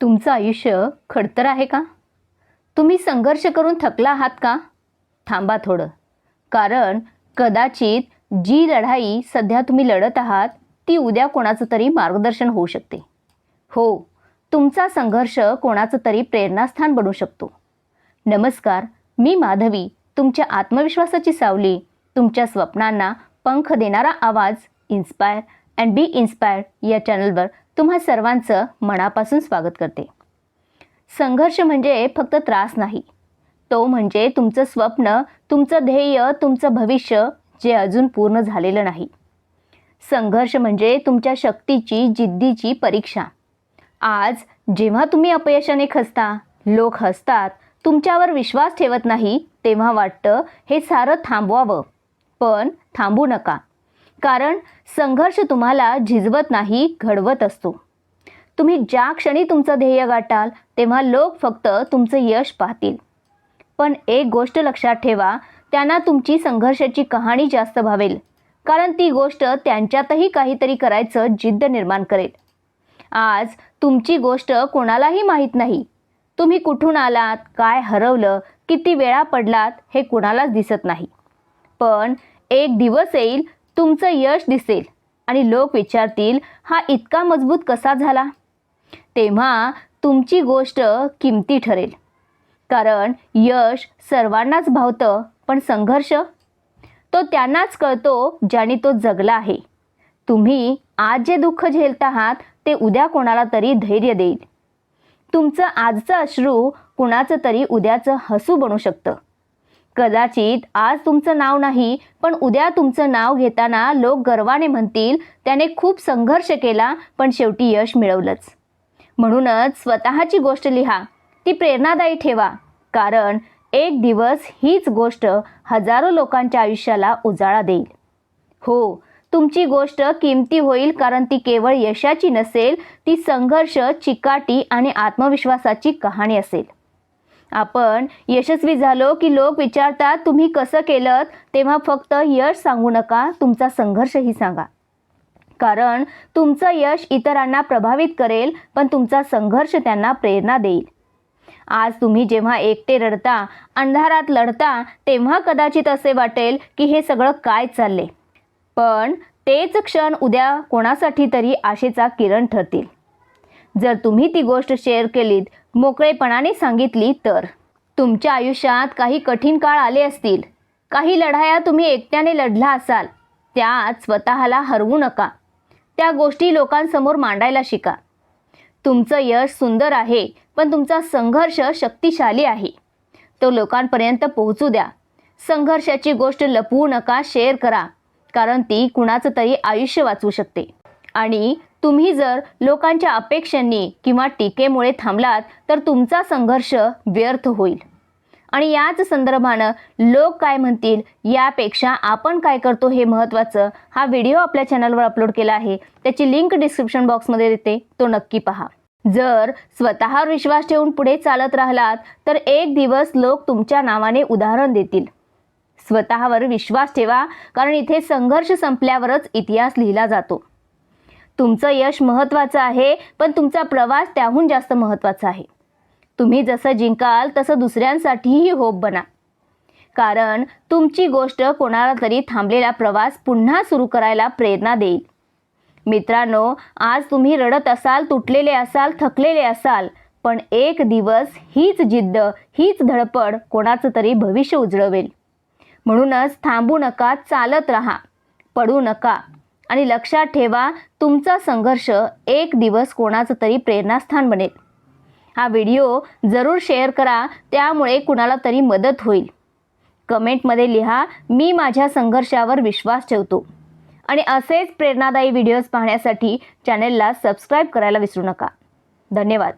तुमचं आयुष्य खडतर आहे का? तुम्ही संघर्ष करून थकला आहात का? थांबा थोडं. कारण कदाचित जी लढाई सध्या तुम्ही लढत आहात ती उद्या कोणाचं तरी मार्गदर्शन होऊ शकते. हो तुमचा संघर्ष कोणाचं तरी प्रेरणास्थान बनू शकतो. नमस्कार मी माधवी. तुमच्या आत्मविश्वासाची सावली तुमच्या स्वप्नांना पंख देणारा आवाज इन्स्पायर अँड बी इन्स्पायर्ड या चॅनलवर तुम्हा सर्वांचं मनापासून स्वागत करते. संघर्ष म्हणजे फक्त त्रास नाही. तो म्हणजे तुमचं स्वप्न तुमचं ध्येय तुमचं भविष्य जे अजून पूर्ण झालेलं नाही. संघर्ष म्हणजे तुमच्या शक्तीची जिद्दीची परीक्षा. आज जेव्हा तुम्ही अपयशाने खसता लोक हसतात तुमच्यावर विश्वास ठेवत नाही तेव्हा वाटतं हे सारं थांबवावं. पण थांबू नका. कारण संघर्ष तुम्हाला झिजवत नाही घडवत असतो. तुम्ही ज्या क्षणी तुमचं ध्येय गाठाल तेव्हा लोक फक्त तुमचं यश पाहतील. पण एक गोष्ट लक्षात ठेवा त्यांना तुमची संघर्षाची कहाणी जास्त भावेल. कारण ती गोष्ट त्यांच्यातही काहीतरी करायचं जिद्द निर्माण करेल. आज तुमची गोष्ट कोणालाही माहीत नाही. तुम्ही कुठून आलात काय हरवलं किती वेळा पडलात हे कुणालाच दिसत नाही. पण एक दिवस येईल तुमचं यश दिसेल आणि लोक विचारतील हा इतका मजबूत कसा झाला? तेव्हा तुमची गोष्ट किमती ठरेल. कारण यश सर्वांनाच भावतं पण संघर्ष? तो त्यांनाच कळतो ज्याने तो जगला आहे. तुम्ही आज जे दुःख झेलत आहात ते उद्या कोणाला तरी धैर्य देईल. तुमचं आजचं अश्रू कुणाचं तरी उद्याचं हसू बनू शकतं. कदाचित आज तुमचं नाव नाही पण उद्या तुमचं नाव घेताना लोक गर्वाने म्हणतील त्याने खूप संघर्ष केला पण शेवटी यश मिळवलंच. म्हणूनच स्वतःची गोष्ट लिहा ती प्रेरणादायी ठेवा कारण एक दिवस हीच गोष्ट हजारो लोकांच्या आयुष्याला उजाळा देईल. हो तुमची गोष्ट किमती होईल कारण ती केवळ यशाची नसेल ती संघर्ष चिकाटी आणि आत्मविश्वासाची कहाणी असेल. आपण यशस्वी झालो की लोक विचारतात तुम्ही कसं केलं तेव्हा फक्त यश सांगू नका तुमचा संघर्षही सांगा. कारण तुमचं यश इतरांना प्रभावित करेल पण तुमचा संघर्ष त्यांना प्रेरणा देईल. आज तुम्ही जेव्हा एकटे रडता अंधारात लढता तेव्हा कदाचित असे वाटेल की हे सगळं काय चालले पण तेच क्षण उद्या कोणासाठी तरी आशेचा किरण ठरतील. जर तुम्ही ती गोष्ट शेअर केलीत मोकळेपणाने सांगितली तर. तुमच्या आयुष्यात काही कठीण काळ आले असतील. काही लढाया तुम्ही एकट्याने लढला असाल. त्यात स्वतःला हरवू नका. त्या गोष्टी लोकांसमोर मांडायला शिका. तुमचं यश सुंदर आहे पण तुमचा संघर्ष शक्तिशाली आहे. तो लोकांपर्यंत पोहोचू द्या. संघर्षाची गोष्ट लपवू नका शेअर करा कारण ती कुणाचं तरी आयुष्य वाचवू शकते. आणि तुम्ही जर लोकांच्या अपेक्षांनी किंवा टीकेमुळे थांबलात तर तुमचा संघर्ष व्यर्थ होईल. आणि याच संदर्भानं लोक काय म्हणतील यापेक्षा आपण काय करतो हे महत्त्वाचं हा व्हिडिओ आपल्या चॅनलवर अपलोड केला आहे. त्याची लिंक डिस्क्रिप्शन बॉक्समध्ये देते तो नक्की पहा. जर स्वतःवर विश्वास ठेवून पुढे चालत राहिलात तर एक दिवस लोक तुमच्या नावाने उदाहरण देतील. स्वतःवर विश्वास ठेवा कारण इथे संघर्ष संपल्यावरच इतिहास लिहिला जातो. तुमचं यश महत्त्वाचं आहे पण तुमचा प्रवास त्याहून जास्त महत्त्वाचा आहे. तुम्ही जसं जिंकाल तसं दुसऱ्यांसाठीही होप बना. कारण तुमची गोष्ट कोणाला तरी थांबलेला प्रवास पुन्हा सुरू करायला प्रेरणा देईल. मित्रांनो आज तुम्ही रडत असाल तुटलेले असाल थकलेले असाल पण एक दिवस हीच जिद्द हीच धडपड कोणाचं तरी भविष्य उजळवेल. म्हणूनच थांबू नका चालत राहा पडू नका. आणि लक्षात ठेवा तुमचा संघर्ष एक दिवस कोणाचं तरी प्रेरणास्थान बनेल. हा व्हिडिओ जरूर शेअर करा त्यामुळे कुणाला तरी मदत होईल. कमेंटमध्ये लिहा मी माझ्या संघर्षावर विश्वास ठेवतो. आणि असेच प्रेरणादायी व्हिडिओज पाहण्यासाठी चॅनेलला सबस्क्राईब करायला विसरू नका. धन्यवाद.